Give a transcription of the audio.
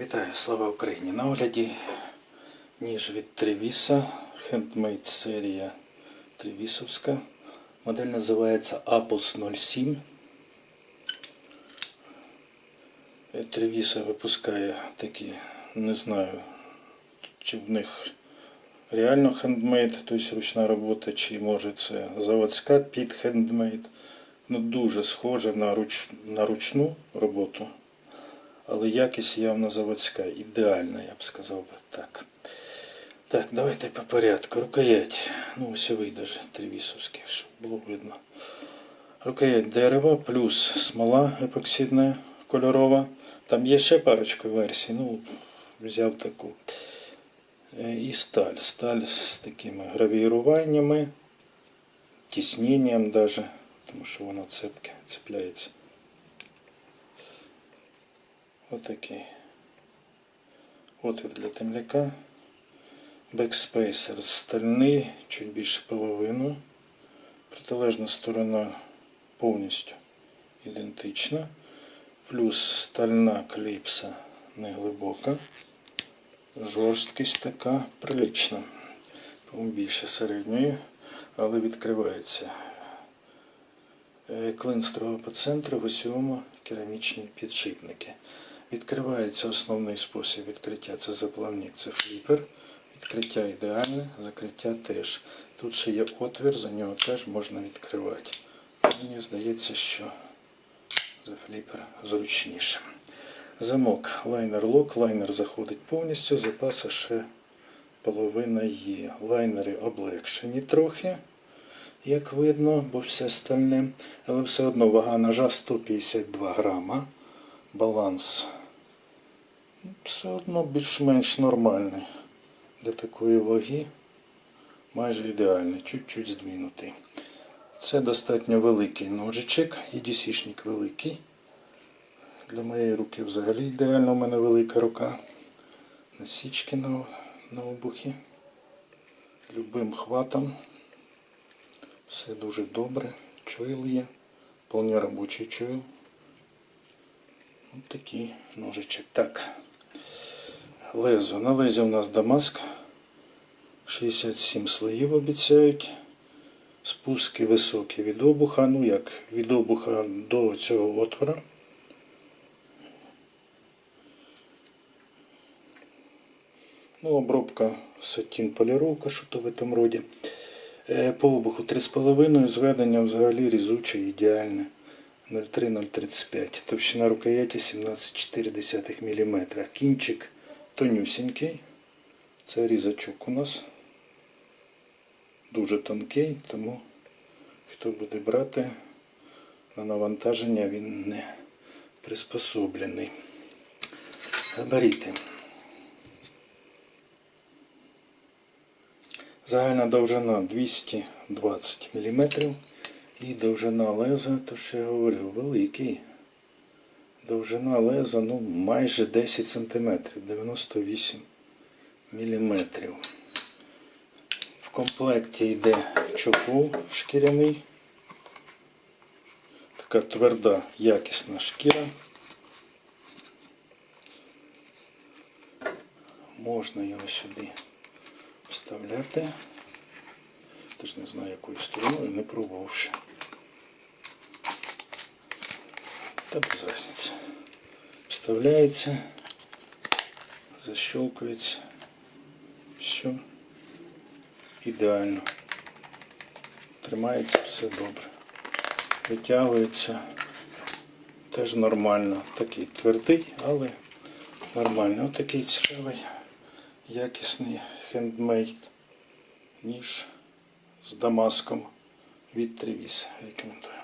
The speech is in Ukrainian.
Вітаю, слава Україні! На огляді ніж від Тревіса, хендмейд серія Тревісовська. Модель називається Apos 07. Е, Тревіса випускає такі, не знаю, чи в них реально хендмейд, тобто ручна робота, чи може це заводська під хендмейд. Ну, дуже схоже на, руч, на ручну роботу. Але якість явно заводська, ідеальна, я б сказав би так. Так, давайте по порядку. Рукоять. Ну, ось вийде ж трівісовський, щоб було видно. Рукоять дерева плюс смола епоксидна кольорова. Там є ще парочка версій, ну, взяв таку. Е, І сталь. Сталь з такими гравіруваннями, тісненням даже, тому що воно цепке, цепляється. Отакий. Отвір для темляка. Бекспейсер стальний, чуть більше половину. Протилежна сторона повністю ідентична. Плюс стальна кліпса неглибока. Жорсткість така прилична. Більше середньої, але відкривається. Е, Клин строго по центру, в усьому керамічні підшипники. Відкривається основний спосіб відкриття це заплавник, це фліпер. Відкриття ідеальне, закриття теж. Тут ще є отвір, за нього теж можна відкривати. Мені здається, що за фліпер зручніше. Замок лайнер-лок, лайнер заходить повністю, запаса ще половина є. Лайнери облегшені трохи, як видно, бо все стальне. Але все одно вага ножа 152 грама. Баланс все одно більш-менш нормальний для такої ваги. Майже ідеальний, чуть-чуть здвинутий. Це достатньо великий ножичок, і DC-шник великий. Для моєї руки взагалі ідеально, у мене велика рука. Насічки на, на обухі. Любим хватом. Все дуже добре. Чойл є. Вполне робочий чойл. Ось такий ножичок. Так. Лезо. На лезі у нас Дамаск. 67 слоїв обіцяють. Спуски високі від обуха. Ну як від обуха до цього отвора. Ну, обробка сатін поліровка, що то в этом роді. Е, По обуху 3,5, зведення взагалі різуче, ідеальне. 0,3-0,35. Товщина рукояті 17,4 мм. Кінчик тонюсінький. Це різачок у нас. Дуже тонкий, тому хто буде брати на навантаження, він не приспособлений. Габаріти. Загальна довжина 220 мм. І довжина леза, то що я говорив, великий. Довжина леза ну, майже 10 см, 98 мм. В комплекті йде чохол шкіряний. Така тверда, якісна шкіра. Можна його сюди вставляти. Теж не знаю якою стороною, не пробувавши. Та без разниці. Вставляється, защелкується. Все. Ідеально. Тримається все добре. Витягується теж нормально. Такий твердий, але нормально. Отакий цікавий, якісний хендмейд ніж з Дамаском від Тревіс. Рекомендую.